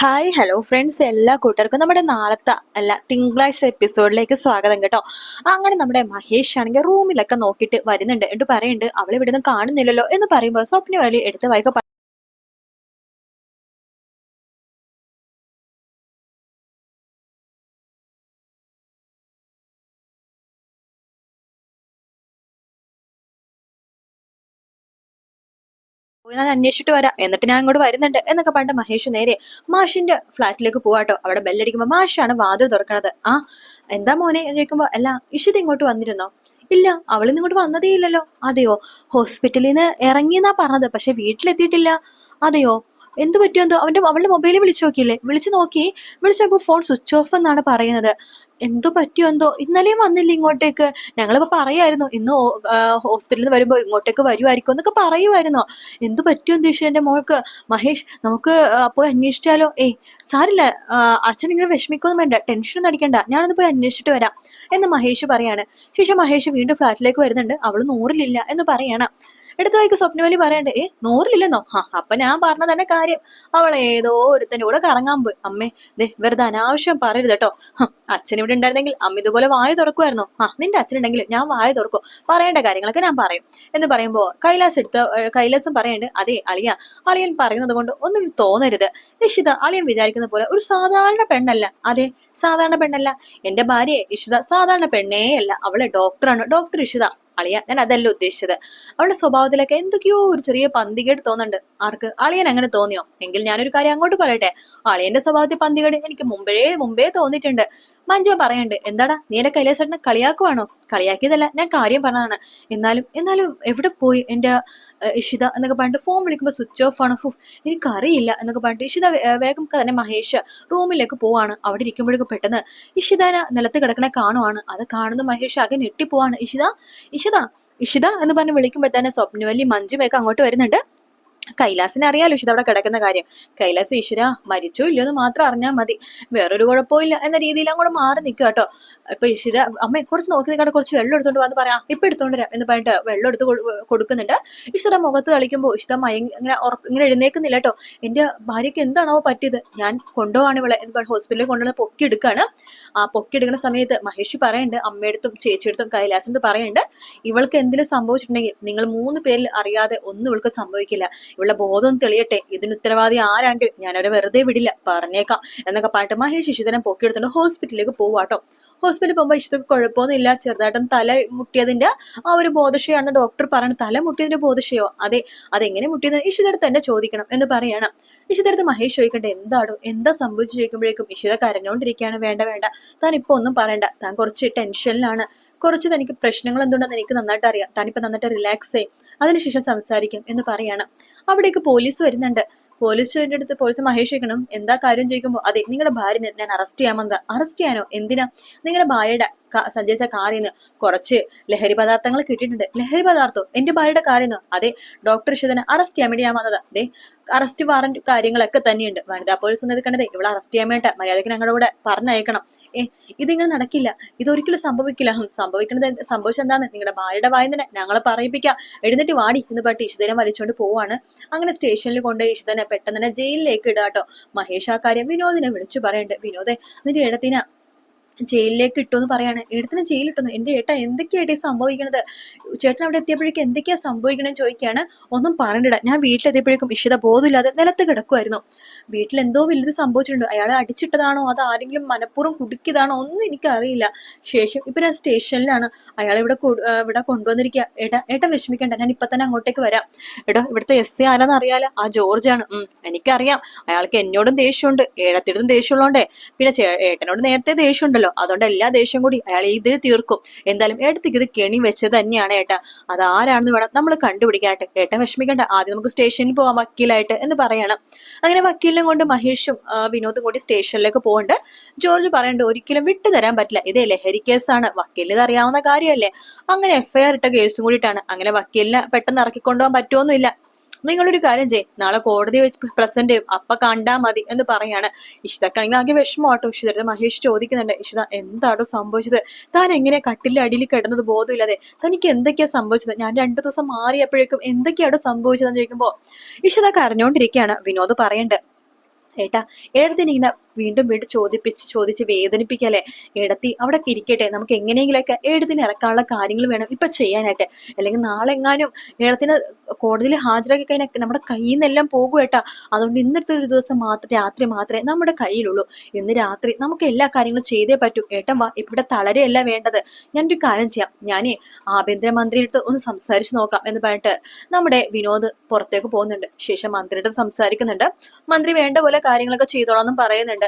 Hi hello friends എല്ലാ കൂട്ടുകാർക്കും നമ്മുടെ നാളത്തെ അല്ല തിങ്കളാഴ്ച എപ്പിസോഡിലേക്ക് സ്വാഗതം കേട്ടോ. അങ്ങനെ നമ്മുടെ മഹേഷ് ആണെങ്കിൽ റൂമിലൊക്കെ നോക്കിയിട്ട് വരുന്നുണ്ട്. എന്നിട്ട് പറയുന്നുണ്ട് അവളെ ഇവിടെ നിന്ന് കാണുന്നില്ലല്ലോ എന്ന് പറയുമ്പോൾ സ്വപ്ന വലി എടുത്ത് വായിക്ക പോയി ഞാൻ അന്വേഷിച്ചിട്ട് വരാം. എന്നിട്ട് ഞാൻ ഇങ്ങോട്ട് വരുന്നുണ്ട് എന്നൊക്കെ പറഞ്ഞിട്ട് മഹേഷ് നേരെ മാഷിന്റെ ഫ്ലാറ്റിലേക്ക് പോവാട്ടോ അവിടെ ബെല്ലടിക്കുമ്പോ മാഷാണ് വാതിൽ തുറക്കണത്. ആ എന്താ മോനെ ചോദിക്കുമ്പോ അല്ല ഇഷിത് ഇങ്ങോട്ട് വന്നിരുന്നോ? ഇല്ല അവൾ ഇങ്ങോട്ട് വന്നതേ ഇല്ലല്ലോ. അതെയോ? ഹോസ്പിറ്റലിൽ നിന്ന് ഇറങ്ങിയെന്നാ പറഞ്ഞത്. പക്ഷെ വീട്ടിലെത്തിയിട്ടില്ല. അതെയോ? എന്ത് പറ്റിയോ? എന്തോ? അവന്റെ അവളുടെ മൊബൈലിൽ വിളിച്ചു നോക്കിയില്ലേ? വിളിച്ചു നോക്കി. വിളിച്ചപ്പോ ഫോൺ സ്വിച്ച് ഓഫ് എന്നാണ് പറയുന്നത്. എന്തോ പറ്റിയോ എന്തോ? ഇന്നലെയും വന്നില്ല ഇങ്ങോട്ടേക്ക്? ഞങ്ങളിപ്പോ പറയുമായിരുന്നു ഇന്ന് ഹോസ്പിറ്റലിൽ നിന്ന് വരുമ്പോ ഇങ്ങോട്ടേക്ക് വരുമായിരിക്കും എന്നൊക്കെ പറയുമായിരുന്നു എന്ത് പറ്റിയോ എന്തോ എന്റെ മോൾക്ക്? മഹേഷ് നമുക്ക് പോയി അന്വേഷിച്ചാലോ? ഏയ് സാരില്ല അച്ഛൻ ഇങ്ങനെ വിഷമിക്കൊന്നും വേണ്ട ടെൻഷൻ അടിക്കണ്ട. ഞാനൊന്ന് പോയി അന്വേഷിച്ചിട്ട് വരാം എന്ന് മഹേഷ് പറയാണ്. ശേഷം മഹേഷ് വീണ്ടും ഫ്ലാറ്റിലേക്ക് വരുന്നുണ്ട്. അവൾ നൂറിലില്ല എന്ന് പറയാണ്. എടുത്ത വൈക്ക് സ്വപ്നവലി പറയണ്ടേ? ഏ നൂറിലില്ലെന്നോ ഹാ അപ്പൊ ഞാൻ പറഞ്ഞ തന്നെ കാര്യം. അവൾ ഏതോ ഒരുത്തന്റെ കൂടെ കറങ്ങാൻ പോയി. അമ്മേ ദേ വെറുതെ അനാവശ്യം പറയരുത് കേട്ടോ. അച്ഛൻ ഇവിടെ ഉണ്ടായിരുന്നെങ്കിൽ അമ്മ ഇതുപോലെ വായ തുറക്കുമായിരുന്നു. ആ നിന്റെ അച്ഛനുണ്ടെങ്കിൽ ഞാൻ വായ തുറക്കും. പറയേണ്ട കാര്യങ്ങളൊക്കെ ഞാൻ പറയും. എന്ന് പറയുമ്പോ കൈലാസ് എടുത്ത കൈലാസം പറയണ്ട് അതെ അളിയ. അളിയൻ പറയുന്നത് കൊണ്ട് ഒന്നും തോന്നരുത്. ഇഷിത അളിയൻ വിചാരിക്കുന്ന പോലെ ഒരു സാധാരണ പെണ്ണല്ല. അതെ സാധാരണ പെണ്ണല്ല. എന്റെ ഭാര്യ ഇഷിത സാധാരണ പെണ്ണേ അല്ല അവളെ ഡോക്ടറാണ്. ഡോക്ടർ ഇഷിത. അളിയ ഞാൻ അതല്ല ഉദ്ദേശിച്ചത്. അവളുടെ സ്വഭാവത്തിലൊക്കെ എന്തൊക്കെയോ ഒരു ചെറിയ പന്തികേട് തോന്നുന്നുണ്ട്. ആർക്ക്? അളിയൻ അങ്ങനെ തോന്നിയോ? എങ്കിൽ ഞാനൊരു കാര്യം അങ്ങോട്ട് പറയട്ടെ. അളിയന്റെ സ്വഭാവത്തിൽ പന്തികേട് എനിക്ക് മുമ്പേ മുമ്പേ തോന്നിയിട്ടുണ്ട്. മഞ്ജു പറയണ്ട് എന്താടാ നീ എന്റെ കൈലാസേട്ടനെ കളിയാക്കുവാണോ? കളിയാക്കിയതല്ല ഞാൻ കാര്യം പറഞ്ഞതാണ്. എന്നാലും എന്നാലും എവിടെ പോയി? എന്റെ ഇഷിത എന്നൊക്കെ പറഞ്ഞിട്ട് ഫോൺ വിളിക്കുമ്പോൾ സ്വിച്ച് ഓഫ് ആണ്. ഫു എനിക്കറിയില്ല എന്നൊക്കെ പറഞ്ഞിട്ട് ഇഷിത വേഗം തന്നെ മഹേഷ് റൂമിലേക്ക് പോവാണ്. അവിടെ ഇരിക്കുമ്പോഴേക്കും പെട്ടെന്ന് ഇഷിതന നിലത്ത് കിടക്കണ കാണുവാണ്. അത് കാണുന്ന മഹേഷ് ആകെ ഞെട്ടിപ്പോവാണ്. ഇഷിത ഇഷിത ഇഷിത എന്ന് പറഞ്ഞ് വിളിക്കുമ്പോൾ തന്നെ സ്വപ്നവല്ലി മഞ്ജുമൊക്കെ അങ്ങോട്ട് വരുന്നുണ്ട്. കൈലാസിനെ അറിയാലോ ഇഷിത അവിടെ കിടക്കുന്ന കാര്യം. കൈലാസ് ഈശ്വര മരിച്ചോ ഇല്ലയോ എന്ന് മാത്രം അറിഞ്ഞാൽ മതി. വേറൊരു കുഴപ്പമില്ല എന്ന രീതിയിൽ അങ്ങോട്ട് മാറി നിൽക്കുക കേട്ടോ ഇപ്പൊ ഇഷിത അമ്മ കുറച്ച് നോക്കി കുറച്ച് വെള്ളം എടുത്തോണ്ട് വന്ന് പറയാം ഇപ്പൊ എടുത്തോണ്ട് വരാം എന്ന് പറഞ്ഞിട്ട് വെള്ളം എടുത്ത് കൊടു- കൊടുക്കുന്നുണ്ട്. ഇഷിത മുഖത്ത് കളിക്കുമ്പോൾ ഇഷിത ഇങ്ങനെ ഇങ്ങനെ എഴുന്നേക്കുന്നില്ല കേട്ടോ എന്റെ ഭാര്യയ്ക്ക് എന്താണോ പറ്റിയത്? ഞാൻ കൊണ്ടുപോവാണ് ഇവളെ എന്ന് പറഞ്ഞ് ഹോസ്പിറ്റലിൽ കൊണ്ടുവന്ന് പൊക്കി എടുക്കാണ്. ആ പൊക്കി എടുക്കുന്ന സമയത്ത് മഹേഷ് പറയുന്നുണ്ട് അമ്മയെടുത്തും ചേച്ചിയെടുത്തും കൈലാസിന്റെ പറയുന്നുണ്ട് ഇവൾക്ക് എന്തെങ്കിലും സംഭവിച്ചിട്ടുണ്ടെങ്കിൽ നിങ്ങൾ മൂന്ന് പേരിൽ അറിയാതെ ഒന്നും ഇവൾക്ക് സംഭവിക്കില്ല. ഇവളുടെ ബോധം തെളിയട്ടെ. ഇതിന് ഉത്തരവാദി ആരാണെങ്കിൽ ഞാൻ അവരെ വെറുതെ വിടില്ല. പറഞ്ഞേക്കാം എന്നൊക്കെ പറഞ്ഞിട്ട് മഹേഷ് ഇഷിതനെ പൊക്കിയെടുത്തോണ്ട് ഹോസ്പിറ്റലിലേക്ക് പോവാട്ടോ ഹോസ്പിറ്റലിൽ പോകുമ്പോൾ ഇഷിതക്ക് കുഴപ്പമൊന്നുമില്ല. ചെറുതായിട്ടും തല മുട്ടിയതിന്റെ ആ ഒരു ബോധക്ഷയാണെന്ന് ഡോക്ടർ പറയുന്നത് തല മുട്ടിയതിന്റെ ബോധക്ഷയോ? അതെ അതെങ്ങനെ മുട്ടിയത് ഇഷിതടുത്ത് തന്നെ ചോദിക്കണം എന്ന് പറയണം. ഇഷിതടുത്ത് മഹേഷ് ചോദിക്കട്ടെ എന്താടോ എന്താ സംഭവിച്ചു ചോദിക്കുമ്പോഴേക്കും ഇഷിത കരഞ്ഞോണ്ടിരിക്കുകയാണ് വേണ്ട വേണ്ട താൻ ഇപ്പൊ ഒന്നും പറയണ്ട. താൻ കുറച്ച് ടെൻഷനിലാണ് കുറച്ച് തനിക്ക് പ്രശ്നങ്ങൾ എന്തുണ്ടെന്ന് എനിക്ക് നന്നായിട്ട് അറിയാം. താനിപ്പോ നന്നായിട്ട് റിലാക്സ് ചെയ്യും അതിനുശേഷം സംസാരിക്കാം എന്ന് പറയാണ്. അവിടേക്ക് പോലീസ് വരുന്നുണ്ട്. പോലീസിന്റെ അടുത്ത് പോലീസ് മഹേഷ് എന്താ കാര്യം ചോദിക്കുമ്പോൾ അതെ നിങ്ങളുടെ ഭാര്യനെ ഞാൻ അറസ്റ്റ് ചെയ്യാമെന്താ അറസ്റ്റ് ചെയ്യാനോ? എന്തിനാ? നിങ്ങളുടെ ഭാര്യയുടെ സഞ്ചരിച്ച കാറിൽ നിന്ന് കുറച്ച് ലഹരി പദാർത്ഥങ്ങൾ കിട്ടിയിട്ടുണ്ട്. ലഹരി പദാർത്ഥം എന്റെ ഭാര്യയുടെ നിന്ന് അതെ ഡോക്ടർ ഇഷിതനെ അറസ്റ്റ് ചെയ്യാൻ വേണ്ടി ഞാൻ വന്നത്. അതെ അറസ്റ്റ് വാറന്റ് കാര്യങ്ങളൊക്കെ തന്നെയുണ്ട്. വനിതാ പോലീസ് ഇവളെ ഇവിടെ അറസ്റ്റ് ചെയ്യാൻ വേണ്ട. മര്യാദയ്ക്ക് ഞങ്ങളുടെ കൂടെ പറഞ്ഞയക്കണം. ഏ ഇതിങ്ങനെ നടക്കില്ല. ഇതൊരിക്കലും സംഭവിക്കില്ല. സംഭവിക്കുന്നത് സംഭവിച്ചത് എന്താന്ന്? നിങ്ങളുടെ ഭാര്യയുടെ വായി തന്നെ ഞങ്ങളെ പറയിപ്പിക്കാം. എഴുന്നേറ്റ് വാടി. എന്ന് പറഞ്ഞിട്ട് ഇഷിതനെ വലിച്ചുകൊണ്ട് പോവാണ്. അങ്ങനെ സ്റ്റേഷനിൽ കൊണ്ട് ഇഷിതനെ പെട്ടെന്ന് തന്നെ ജയിലിലേക്ക് ഇടാട്ടോ. മഹേഷ് ആ കാര്യം വിനോദിനെ വിളിച്ചു പറയണ്ട്. വിനോദേ നിന്റെ ഇടത്തിന ജയിലിലേക്ക് ഇട്ടു എന്ന് പറയാണ്. ഏട്ടത്തിന് ജയിലിട്ടുന്നു എന്റെ ഏട്ട എന്തൊക്കെയായിട്ട് സംഭവിക്കുന്നത് ചേട്ടൻ അവിടെ എത്തിയപ്പോഴേക്കും എന്തൊക്കെയാ സംഭവിക്കണമെന്ന് ചോദിക്കുകയാണ് ഒന്നും പറഞ്ഞിട ഞാൻ വീട്ടിലെത്തിയപ്പോഴേക്കും ഇഷിത ബോധമില്ലാതെ നിലത്ത് കിടക്കുമായിരുന്നു വീട്ടിൽ എന്തോ വലുത് സംഭവിച്ചിട്ടുണ്ട്. അയാളെ അടിച്ചിട്ടതാണോ? അത് ആരെങ്കിലും മനഃപൂർവം കുടുക്കിയതാണോ? ഒന്നും എനിക്കറിയില്ല. ശേഷം ഇപ്പൊ ഞാൻ സ്റ്റേഷനിലാണ്. അയാളെ ഇവിടെ ഇവിടെ കൊണ്ടുവന്നിരിക്കുക ഏട്ടാ ഏട്ടൻ വിഷമിക്കണ്ട. ഞാൻ ഇപ്പൊ തന്നെ അങ്ങോട്ടേക്ക് വരാം. എടാ ഇവിടുത്തെ എസ് എ ആരാന്ന് അറിയാലോ? ആ ജോർജ് ആണ് ഉം എനിക്കറിയാം. അയാൾക്ക് എന്നോടും ദേഷ്യമുണ്ട്. ഏഴത്തിടത്തും ദേഷ്യമുള്ളതുകൊണ്ടേ പിന്നെ ഏട്ടനോട് നേരത്തെ ദേഷ്യമുണ്ടല്ലോ. അതുകൊണ്ട് എല്ലാ ദേഷ്യം കൂടി അയാൾ ഇത് തീർക്കും. എന്തായാലും ഏട്ടത്തേക്ക് ഇത് കെണി വെച്ചത് തന്നെയാണ്. ഏട്ടാ അതാരാണെന്ന് വേണം നമ്മൾ കണ്ടുപിടിക്കാനായിട്ട് ഏട്ടൻ വിഷമിക്കണ്ട. ആദ്യം നമുക്ക് സ്റ്റേഷനിൽ പോവാം വക്കീലായിട്ട് എന്ന് പറയണം. അങ്ങനെ വക്കീലിനെ കൊണ്ട് മഹേഷും വിനോദും കൂടി സ്റ്റേഷനിലേക്ക് പോകുന്നുണ്ട് ജോർജ് പറയണ്ട ഒരിക്കലും വിട്ടു തരാൻ പറ്റില്ല. ഇതേ ലഹരി കേസാണ്. വക്കീലിന് ഇത് അറിയാവുന്ന കാര്യമല്ലേ? അങ്ങനെ എഫ്ഐആർ ഇട്ട കേസും കൂടിയിട്ടാണ്. അങ്ങനെ വക്കീലിനെ പെട്ടെന്ന് ഇറക്കിക്കൊണ്ടുപോകാൻ പറ്റുമൊന്നുമില്ല നിങ്ങളൊരു കാര്യം ചെയ്യും. നാളെ കോടതി വെച്ച് പ്രസന്റ് ചെയ്യും. അപ്പൊ കണ്ടാ മതി എന്ന് പറയാണ്. ഇഷിതക്കാണെങ്കിൽ ആകെ വിഷമമാട്ടോ ഇഷിതരുടെ മഹേഷ് ചോദിക്കുന്നുണ്ട്. ഇഷിത എന്താണോ സംഭവിച്ചത്? താൻ എങ്ങനെ കട്ടിലെ അടിയിൽ കിടന്നത് ബോധമില്ലാതെ? തനിക്ക് എന്തൊക്കെയാ സംഭവിച്ചത്? ഞാൻ രണ്ടു ദിവസം മാറിയപ്പോഴേക്കും എന്തൊക്കെയാണോ സംഭവിച്ചതെന്ന് ചോദിക്കുമ്പോ ഇഷിത കരഞ്ഞുകൊണ്ടിരിക്കുകയാണ് വിനോദ് പറയണ്ട് ഏട്ടാ ഇങ്ങനെ വീണ്ടും വീണ്ടും ചോദിപ്പിച്ച് ചോദിച്ച് വേദനിപ്പിക്കല്ലേ? എടത്തി അവിടെ ഇരിക്കട്ടെ. നമുക്ക് എങ്ങനെയെങ്കിലൊക്കെ എഴുതിന് ഇറക്കാനുള്ള കാര്യങ്ങൾ വേണം ഇപ്പൊ ചെയ്യാനായിട്ട്. അല്ലെങ്കിൽ നാളെ എങ്ങാനും ഏടത്തിന് കോടതിയിൽ ഹാജരാക്കി കഴിഞ്ഞാൽ നമ്മുടെ കയ്യിൽ നിന്നെല്ലാം പോകും ഏട്ടാ. അതുകൊണ്ട് ഇന്നത്തെ ഒരു ദിവസം മാത്രം രാത്രി മാത്രമേ നമ്മുടെ കയ്യിലുള്ളൂ. ഇന്ന് രാത്രി നമുക്ക് എല്ലാ കാര്യങ്ങളും ചെയ്തേ പറ്റൂ. ഏട്ടൻ വാ ഇവിടെ തളരെയല്ല വേണ്ടത്. ഞാനൊരു കാര്യം ചെയ്യാം. ഞാനേ ആഭ്യന്തരമന്ത്രിയുടെ ഒന്ന് സംസാരിച്ച് നോക്കാം എന്ന് പറഞ്ഞിട്ട് നമ്മുടെ വിനോദ് പുറത്തേക്ക് പോകുന്നുണ്ട്. ശേഷം മന്ത്രിയുടെ സംസാരിക്കുന്നുണ്ട്. മന്ത്രി വേണ്ട പോലെ കാര്യങ്ങളൊക്കെ ചെയ്തോളാം എന്നും പറയുന്നുണ്ട്.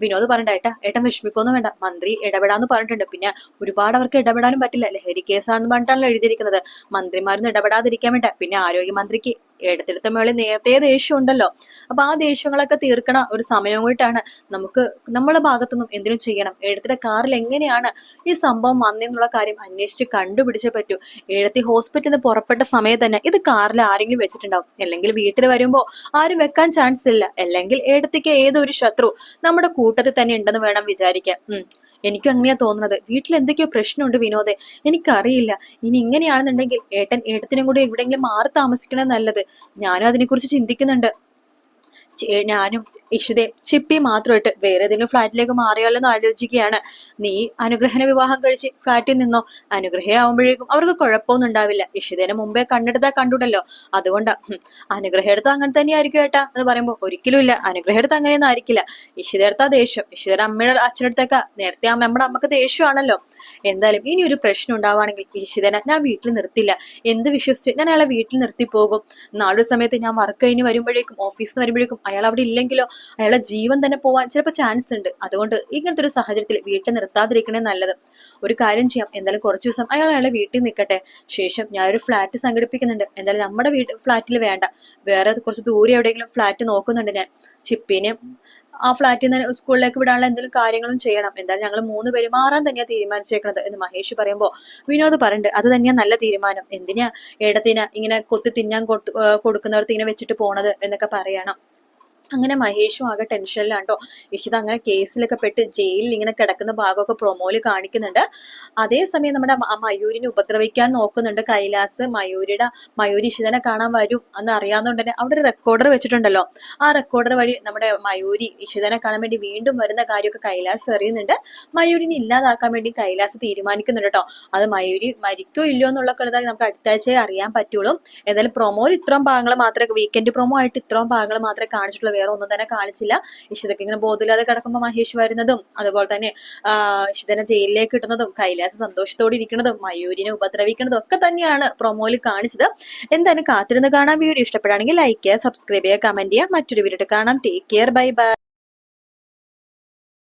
വിനോദ് പറഞ്ഞ ഏട്ടാ ഏട്ടൻ വിഷമിക്കൊന്നും വേണ്ട. മന്ത്രി ഇടപെടാന്ന് പറഞ്ഞിട്ടുണ്ട്. പിന്നെ ഒരുപാട് അവർക്ക് ഇടപെടാനും പറ്റില്ല. ലഹരി കേസാണെന്ന് പറഞ്ഞിട്ടാണല്ലോ എഴുതിയിരിക്കുന്നത്. മന്ത്രിമാരൊന്നും ഇടപെടാതിരിക്കാൻ വേണ്ട. പിന്നെ ആരോഗ്യമന്ത്രിക്ക് എടുത്തെടുത്ത മേളിൽ നേരത്തെ ദേഷ്യം ഉണ്ടല്ലോ അപ്പൊ ആ ദേഷ്യങ്ങളൊക്കെ തീർക്കണ ഒരു സമയം കൂട്ടിട്ടാണ് നമുക്ക് നമ്മളെ ഭാഗത്തുനിന്നും എന്തിനും ചെയ്യണം. എഴുത്തിന്റെ കാറിൽ എങ്ങനെയാണ് ഈ സംഭവം വന്നെന്നുള്ള കാര്യം അന്വേഷിച്ച് കണ്ടുപിടിച്ചേ പറ്റൂ. എഴുത്തി ഹോസ്പിറ്റലിൽ നിന്ന് പുറപ്പെട്ട സമയത്ത് തന്നെ ഇത് കാറിൽ ആരെങ്കിലും വെച്ചിട്ടുണ്ടാവും. അല്ലെങ്കിൽ വീട്ടിൽ വരുമ്പോ ആരും വെക്കാൻ ചാൻസ് ഇല്ല. അല്ലെങ്കിൽ എഴുത്തിക്ക് ഏതൊരു ശത്രു നമ്മുടെ കൂട്ടത്തിൽ തന്നെ ഉണ്ടെന്ന് വേണം വിചാരിക്കാൻ. ഉം. എനിക്കും അങ്ങനെയാ തോന്നുന്നത്. വീട്ടിൽ എന്തൊക്കെയോ പ്രശ്നമുണ്ട് വിനോദെ. എനിക്കറിയില്ല. ഇനി ഇങ്ങനെയാണെന്നുണ്ടെങ്കിൽ ഏട്ടൻ ഏട്ടത്തിനും കൂടി എവിടെയെങ്കിലും മാറി താമസിക്കണേ നല്ലത്. ഞാനും അതിനെക്കുറിച്ച് ചിന്തിക്കുന്നുണ്ട്. ഞാനും ഇഷിതയും ചിപ്പി മാത്രമായിട്ട് വേറെ ഏതെങ്കിലും ഫ്ലാറ്റിലേക്ക് മാറിയാലോ എന്ന് ആലോചിക്കുകയാണ്. നീ അനുഗ്രഹന വിവാഹം കഴിച്ച് ഫ്ലാറ്റിൽ നിന്നോ? അനുഗ്രഹയാവുമ്പോഴേക്കും അവർക്ക് കുഴപ്പമൊന്നും ഉണ്ടാവില്ല. ഇഷിതേനെ മുമ്പേ കണ്ടെടുത്താ കണ്ടുടല്ലോ. അതുകൊണ്ടാ ഹും, അനുഗ്രഹയെടുത്ത് അങ്ങനെ തന്നെയായിരിക്കും ഏട്ടാ എന്ന് പറയുമ്പോൾ ഒരിക്കലും ഇല്ല. അനുഗ്രഹെടുത്ത് അങ്ങനെയൊന്നും ആയിരിക്കില്ല. ഇഷിതയെടുത്താ ദേഷ്യം. ഇഷിതയുടെ അമ്മയുടെ അച്ഛനടുത്തേക്കാ. നേരത്തെ അമ്മ നമ്മുടെ അമ്മയ്ക്ക് ദേഷ്യമാണല്ലോ. എന്തായാലും ഇനി ഒരു പ്രശ്നം ഉണ്ടാവുകയാണെങ്കിൽ ഇഷിതനെ ഞാൻ വീട്ടിൽ നിർത്തില്ല. എന്ത് വിശ്വസിച്ച് ഞാൻ അയാളെ വീട്ടിൽ നിർത്തി പോകും നാളൊരു സമയത്ത് ഞാൻ വർക്ക് കഴിഞ്ഞ് വരുമ്പോഴേക്കും ഓഫീസിൽ നിന്ന് വരുമ്പോഴേക്കും അയാൾ അവിടെ ഇല്ലെങ്കിലോ അയാളെ ജീവൻ തന്നെ പോവാൻ ചിലപ്പോൾ ചാൻസ് ഉണ്ട്. അതുകൊണ്ട് ഇങ്ങനത്തെ ഒരു സാഹചര്യത്തിൽ വീട്ടിൽ നിർത്താതിരിക്കണേ നല്ലത്. ഒരു കാര്യം ചെയ്യാം എന്തായാലും കുറച്ച് ദിവസം അയാൾ അയാളെ വീട്ടിൽ നിൽക്കട്ടെ. ശേഷം ഞാനൊരു ഫ്ലാറ്റ് സംഘടിപ്പിക്കുന്നുണ്ട്. എന്തായാലും നമ്മുടെ വീട് ഫ്ലാറ്റിൽ വേണ്ട. വേറെ കുറച്ച് ദൂരെ എവിടെയെങ്കിലും ഫ്ലാറ്റ് നോക്കുന്നുണ്ട് ഞാൻ. ചിപ്പിനെ ആ ഫ്ലാറ്റിൽ നിന്ന് സ്കൂളിലേക്ക് വിടാനുള്ള എന്തെങ്കിലും കാര്യങ്ങളും ചെയ്യണം. എന്തായാലും ഞങ്ങൾ മൂന്ന് പേര് മാറാൻ തന്നെയാണ് തീരുമാനിച്ചേക്കണത് എന്ന് മഹേഷ് പറയുമ്പോൾ വിനോദ് പറയുന്നുണ്ട് അത് തന്നെയാണ് നല്ല തീരുമാനം. എന്തിനാ ഏടത്തിന ഇങ്ങനെ കൊത്തി തിന്നാൻ കൊടുക്കുന്നവർക്ക് ഇങ്ങനെ വെച്ചിട്ട് പോണത്? എന്നൊക്കെ പറയണം. അങ്ങനെ മഹേഷും ആകെ ടെൻഷനിലാണ് കേട്ടോ ഇഷിത അങ്ങനെ കേസിലൊക്കെ പെട്ട് ജയിലിൽ ഇങ്ങനെ കിടക്കുന്ന ഭാഗമൊക്കെ പ്രൊമോയിൽ കാണിക്കുന്നുണ്ട്. അതേസമയം നമ്മുടെ മയൂരിനെ ഉപദ്രവിക്കാൻ നോക്കുന്നുണ്ട് കൈലാസ്. മയൂരിയുടെ മയൂരി ഇഷിതനെ കാണാൻ വരും എന്ന് അറിയാവുന്നതുകൊണ്ട് തന്നെ അവിടെ ഒരു റെക്കോർഡർ വെച്ചിട്ടുണ്ടല്ലോ. ആ റെക്കോർഡർ വഴി നമ്മുടെ മയൂരി ഇഷിതനെ കാണാൻ വേണ്ടി വീണ്ടും വരുന്ന കാര്യമൊക്കെ കൈലാസ് അറിയുന്നുണ്ട്. മയൂരിനെ ഇല്ലാതാക്കാൻ വേണ്ടി കൈലാസ് തീരുമാനിക്കുന്നുണ്ട് കേട്ടോ. അത് മയൂരി മരിക്കോ ഇല്ലയോ എന്നുള്ള നമുക്ക് അടുത്ത ആഴ്ചയെ അറിയാൻ പറ്റുള്ളൂ. എന്തായാലും പ്രൊമോയിൽ ഇത്രയും ഭാഗങ്ങൾ മാത്രമേ വീക്കെൻഡ് പ്രൊമോ ആയിട്ട് ഇത്രയും ഭാഗങ്ങൾ മാത്രമേ കാണിച്ചിട്ടുള്ളൂ. വേറെ ഒന്നും തന്നെ കാണിച്ചില്ല. ഇഷിതക്ക് ഇങ്ങനെ ബോധമില്ലാതെ കിടക്കുമ്പോൾ മഹേഷ് വരുന്നതും അതുപോലെ തന്നെ ഇഷിതനെ ജയിലിലേക്ക് കിട്ടുന്നതും കൈലാസ സന്തോഷത്തോടെ ഇരിക്കുന്നതും മയൂരിനെ ഉപദ്രവിക്കുന്നതും ഒക്കെ തന്നെയാണ് പ്രൊമോയിൽ കാണിച്ചത്. എന്തായാലും കാത്തിരുന്ന് കാണാൻ വീഡിയോ. ഇഷ്ടപ്പെടുകയാണെങ്കിൽ ലൈക്ക് ചെയ്യുക സബ്സ്ക്രൈബ് ചെയ്യുക കമന്റ് ചെയ്യുക. മറ്റൊരു വീഡിയോ കാണാം. Take care bye bye